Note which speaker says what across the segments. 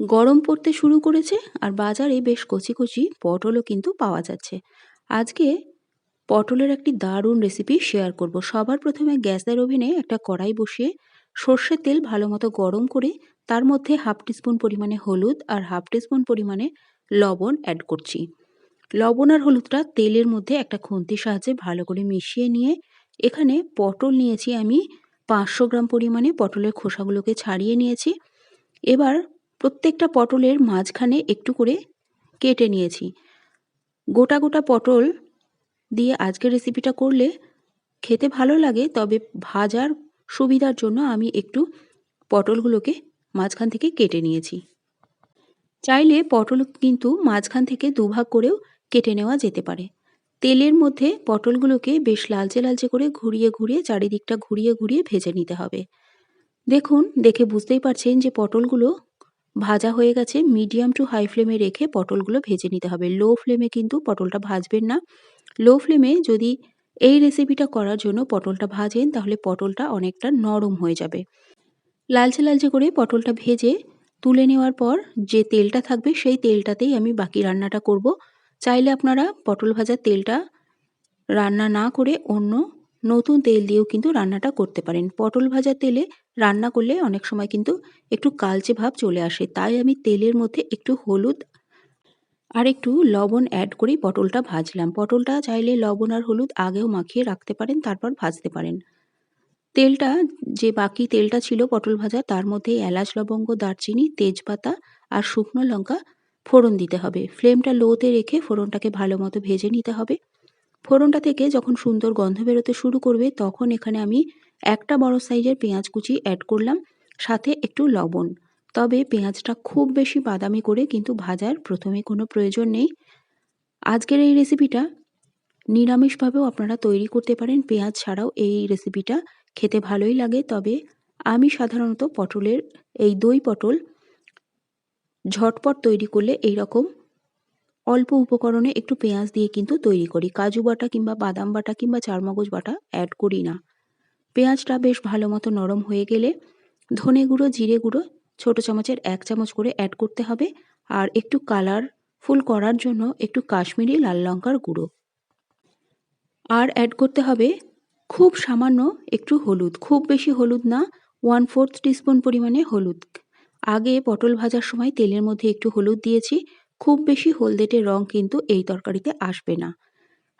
Speaker 1: গরম পড়তে শুরু করেছে আর বাজারে বেশ কচি কচি পটলও কিন্তু পাওয়া যাচ্ছে। আজকে পটলের একটি দারুণ রেসিপি শেয়ার করব। সবার প্রথমে গ্যাসের ওভেনে একটা কড়াই বসিয়ে সর্ষের তেল ভালো মতো গরম করে তার মধ্যে হাফ টিস্পুন পরিমাণে হলুদ আর হাফ টিস্পুন পরিমাণে লবণ অ্যাড করছি। লবণ আর হলুদটা তেলের মধ্যে একটা খুন্তির সাহায্যে ভালো করে মিশিয়ে নিয়ে এখানে পটল নিয়েছি আমি পাঁচশো গ্রাম পরিমাণে। পটলের খোসাগুলোকে ছাড়িয়ে নিয়েছি। এবার প্রত্যেকটা পটলের মাঝখানে একটু করে কেটে নিয়েছি। গোটা গোটা পটল দিয়ে আজকের রেসিপিটা করলে খেতে ভালো লাগে, তবে ভাজার সুবিধার জন্য আমি একটু পটলগুলোকে মাঝখান থেকে কেটে নিয়েছি। চাইলে পটল কিন্তু মাঝখান থেকে দুভাগ করেও কেটে নেওয়া যেতে পারে। তেলের মধ্যে পটলগুলোকে বেশ লালচে লালচে করে ঘুরিয়ে ঘুরিয়ে চারিদিকটা ঘুরিয়ে ঘুরিয়ে ভেজে নিতে হবে। দেখুন, দেখে বুঝতেই পারছেন যে পটলগুলো ভাজা হয়ে গেছে মিডিয়াম টু হাই ফ্লেমে রেখে পটলগুলো ভেজে নিতে হবে। লো ফ্লেমে কিন্তু পটলটা ভাজবেন না। লো ফ্লেমে যদি এই রেসিপিটা করার জন্য পটলটা ভাজেন, তাহলে পটলটা অনেকটা নরম হয়ে যাবে। লালচে লালচে করে পটলটা ভেজে তুলে নেওয়ার পর যে তেলটা থাকবে, সেই তেলটাতেই আমি বাকি রান্নাটা করব। চাইলে আপনারা পটল ভাজার তেলটা রান্না না করে অন্য নতুন তেল দিয়েও কিন্তু রান্নাটা করতে পারেন। পটল ভাজার তেলে রান্না করলে অনেক সময় কিন্তু একটু কালচে ভাব চলে আসে। তাই আমি তেলের মধ্যে একটু হলুদ আর একটু লবণ অ্যাড করেই পটলটা ভাজলাম। পটলটা চাইলে লবণ আর হলুদ আগেও মাখিয়ে রাখতে পারেন, তারপর ভাজতে পারেন। তেলটা, যে বাকি তেলটা ছিল পটল ভাজা, তার মধ্যে এলাচ, লবঙ্গ, দারচিনি, তেজপাতা আর শুকনো লঙ্কা ফোড়ন দিতে হবে। ফ্লেমটা লোতে রেখে ফোড়নটাকে ভালো মতো ভেজে নিতে হবে। ফোড়নটা থেকে যখন সুন্দর গন্ধ বেরোতে শুরু করবে, তখন এখানে আমি একটা বড় সাইজের পেঁয়াজ কুচি অ্যাড করলাম, সাথে একটু লবণ। তবে পেঁয়াজটা খুব বেশি বাদামি করে কিন্তু ভাজার প্রথমে কোনো প্রয়োজন নেই। আজকের এই রেসিপিটা নিরামিষভাবেও আপনারা তৈরি করতে পারেন। পেঁয়াজ ছাড়াও এই রেসিপিটা খেতে ভালোই লাগে। তবে আমি সাধারণত পটলের এই দই পটল ঝটপট তৈরি করলে এই রকম অল্প উপকরণে একটু পেঁয়াজ দিয়ে কিন্তু তৈরি করি। কাজু বাটা কিংবা বাদাম বাটা কিংবা চারমগজ বাটা অ্যাড করি না। পেঁয়াজটা বেশ ভালো মতো নরম হয়ে গেলে ধনে গুঁড়ো, জিরে গুঁড়ো ছোটো চামচের এক চামচ করে অ্যাড করতে হবে। আর একটু কালার ফুল করার জন্য একটু কাশ্মীরি লাল লঙ্কার গুঁড়ো। আর অ্যাড করতে হবে খুব সামান্য একটু হলুদ। খুব বেশি হলুদ না ওয়ান ফোর্থ টিস্পুন পরিমাণে হলুদ। আগে পটল ভাজার সময় তেলের মধ্যে একটু হলুদ দিয়েছি। খুব বেশি হলদেটে রং কিন্তু এই তরকারিতে আসবে না।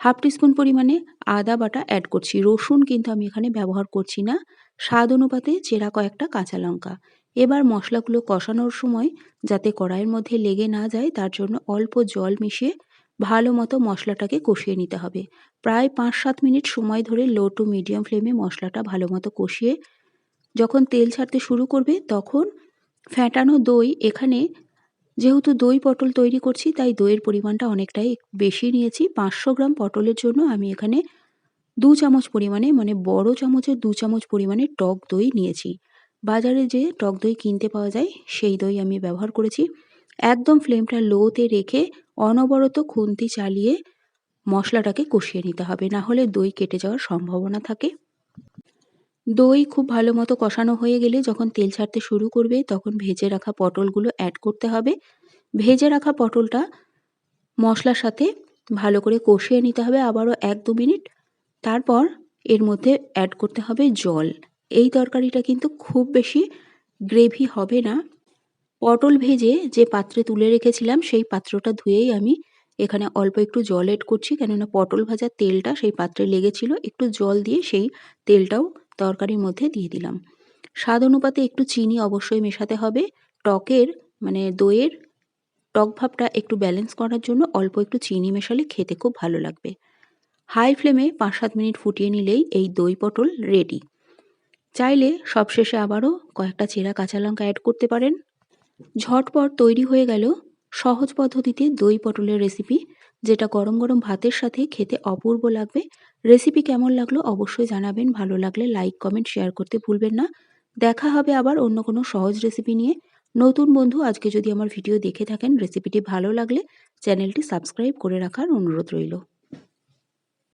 Speaker 1: হাফ টিস্পুন পরিমাণে আদা বাটা অ্যাড করছি। রসুন কিন্তু আমি এখানে ব্যবহার করছি না। স্বাদ অনুপাতে চেরা কয়েকটা কাঁচা লঙ্কা। এবার মশলাগুলো কষানোর সময় যাতে কড়াইয়ের মধ্যে লেগে না যায়, তার জন্য অল্প জল মিশিয়ে ভালো মতো মশলাটাকে কষিয়ে নিতে হবে। প্রায় পাঁচ সাত মিনিট সময় ধরে লো টু মিডিয়াম ফ্লেমে মশলাটা ভালো মতো কষিয়ে যখন তেল ছাড়তে শুরু করবে, তখন ফ্যাটানো দই এখানে যেহেতু দই পটল তৈরি করছি, তাই দইয়ের পরিমাণটা অনেকটাই বেশি নিয়েছি। পাঁচশো গ্রাম পটলের জন্য আমি এখানে দু চামচ পরিমাণে মানে বড় চামচের দু চামচ পরিমাণে টক দই নিয়েছি। বাজারে যে টক দই কিনতে পাওয়া যায়, সেই দই আমি ব্যবহার করেছি। একদম ফ্লেমটা লোতে রেখে অনবরত খুন্তি চালিয়ে মশলাটাকে কষিয়ে নিতে হবে, না হলে দই কেটে যাওয়ার সম্ভাবনা থাকে। দই খুব ভালো মতো কষানো হয়ে গেলে যখন তেল ছাড়তে শুরু করবে, তখন ভেজে রাখা পটলগুলো অ্যাড করতে হবে। ভেজে রাখা পটলটা মশলার সাথে ভালো করে কষিয়ে নিতে হবে আবারও এক দু মিনিট। তারপর এর মধ্যে অ্যাড করতে হবে জল। এই তরকারিটা কিন্তু খুব বেশি গ্রেভি হবে না। পটল ভেজে যে পাত্রে তুলে রেখেছিলাম, সেই পাত্রটা ধুয়েই আমি এখানে অল্প একটু জল এড করছি, কেননা পটল ভাজার তেলটা সেই পাত্রে লেগেছিল, একটু জল দিয়ে সেই তেলটাও তরকারির মধ্যে দিয়ে দিলাম। স্বাদ অনুপাতে একটু চিনি অবশ্যই মেশাতে হবে। টকের মানে দইয়ের টক ভাবটা একটু ব্যালেন্স করার জন্য অল্প একটু চিনি মেশালে খেতে খুব ভালো লাগবে। হাই ফ্লেমে পাঁচ সাত মিনিট ফুটিয়ে নিলেই এই দই পটল রেডি চাইলে সবশেষে আবারও কয়েকটা চেরা কাঁচা লঙ্কা অ্যাড করতে পারেন। ঝটপট তৈরি হয়ে গেল সহজ পদ্ধতিতে দই পটলের রেসিপি যেটা গরম গরম ভাতের সাথে খেতে অপূর্ব লাগবে। রেসিপি কেমন লাগল অবশ্যই জানাবেন। ভালো লাগলে লাইক কমেন্ট শেয়ার করতে ভুলবেন না। দেখা হবে আবার অন্য কোনো সহজ রেসিপি নিয়ে। নতুন বন্ধু, আজকে যদি আমার ভিডিও দেখে থাকেন রেসিপিটি ভালো লাগলে চ্যানেলটি সাবস্ক্রাইব করে রাখার অনুরোধ রইল।